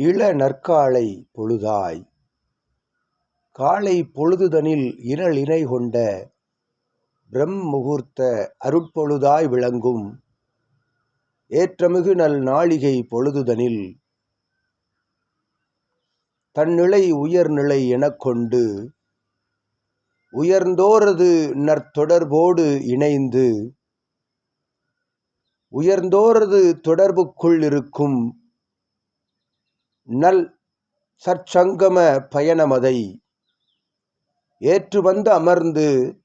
இள நற்காலை பொழுதாய். காலை பொழுதுதனில் இனலினை கொண்ட பிரம்முகூர்த்த அருட்பொழுதாய் விளங்கும் ஏற்றமிகு நல் நாளிகை பொழுதுதனில் தன்னிலை உயர்நிலை எனக் கொண்டு உயர்ந்தோரது நற்தொடர்போடு இணைந்து உயர்ந்தோரது தொடர்புக்குள் இருக்கும் நல் சற்சங்கம பயணமதை. ஏற்று வந்து அமர்ந்து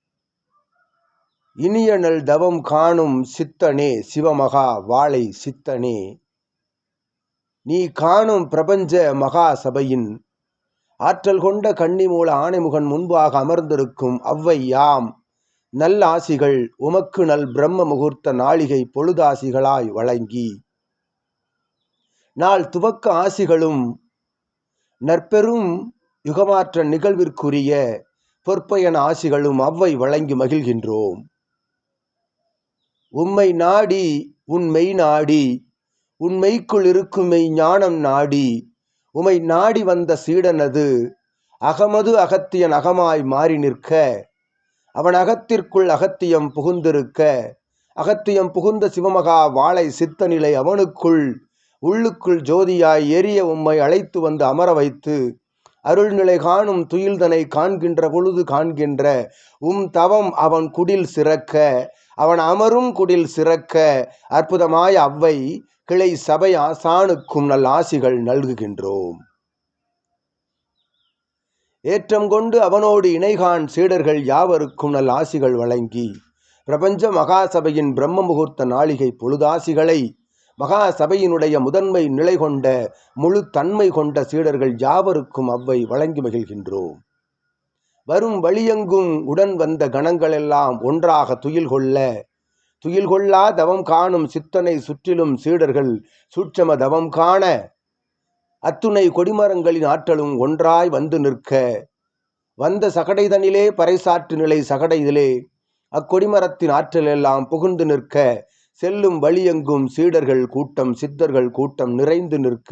இனிய நல் தவம் காணும் சித்தனே சிவமகா வாழை சித்தனே. நீ காணும் பிரபஞ்ச மகா சபையின் ஆற்றல் கொண்ட கன்னிமூல ஆணைமுகன் முன்பாக அமர்ந்திருக்கும் அவ்வை யாம் நல்லாசிகள் ஆசிகள் உமக்கு நல் பிரம்ம முகூர்த்த நாளிகை பொழுதாசிகளாய் வழங்கி நாள் துவக்க ஆசிகளும் நற்பெரும் யுகமாற்ற நிகழ்விற்குரிய பொற்பயண ஆசிகளும் அவ்வை வழங்கி மகிழ்கின்றோம். உம்மை நாடி உண்மை நாடி உண்மைக்குள் இருக்கும் மெய் ஞானம் நாடி உமை நாடி வந்த சீடனது அகமது அகத்தியன் அகமாய் மாறி நிற்க அவன் அகத்திற்குள் அகத்தியம் புகுந்திருக்க அகத்தியம் புகுந்த சிவமகா வாழை சித்த நிலை அவனுக்குள் உள்ளுக்குள் ஜோதியாய் எரிய உம்மை அழைத்து வந்து அமர வைத்து அருள்நிலை காணும் துயில்தனை காண்கின்ற பொழுது காண்கின்ற உம் தவம் அவன் குடில் சிறக்க அவன் அமரும் குடில் சிறக்க அற்புதமாய் அவ்வை கிளை சபை ஆசானுக்கும் நல் ஆசிகள் நல்குகின்றோம். ஏற்றம் கொண்டு அவனோடு இணைகான் சீடர்கள் யாவருக்கும் நல் ஆசிகள் வழங்கி பிரபஞ்ச மகாசபையின் பிரம்ம முகூர்த்த நாளிகை பொழுதாசிகளை மகா சபையினுடைய முதன்மை நிலை கொண்ட முழு தன்மை கொண்ட சீடர்கள் யாவருக்கும் அவ்வை வழங்கி மகிழ்கின்றோம். வரும் வழியெங்கும் உடன் வந்த கணங்களெல்லாம் ஒன்றாக துயில் கொள்ள துயில் கொள்ளா தவம் காணும் சித்தனை சுற்றிலும் சீடர்கள் சூட்சம தவம் காண அத்துணை கொடிமரங்களின் ஆற்றலும் ஒன்றாய் வந்து நிற்க வந்த சகடைதனிலே பறைசாற்று நிலை சகடையிலே அக்கொடிமரத்தின் ஆற்றல் எல்லாம் புகுந்து நிற்க செல்லும் வழியெங்கும் சீடர்கள் கூட்டம் சித்தர்கள் கூட்டம் நிறைந்து நிற்க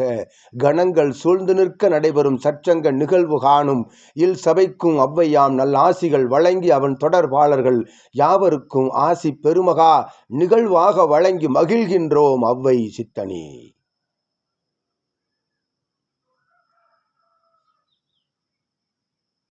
கணங்கள் சூழ்ந்து நிற்க நடைபெறும் சற்றங்க நிகழ்வு காணும். இல் சபைக்கும் அவ்வையாம் நல் ஆசிகள் வழங்கி அவன் தொடர்பாளர்கள் யாவருக்கும் ஆசி பெருமகா நிகழ்வாக வழங்கி மகிழ்கின்றோம் அவ்வை சித்தனி.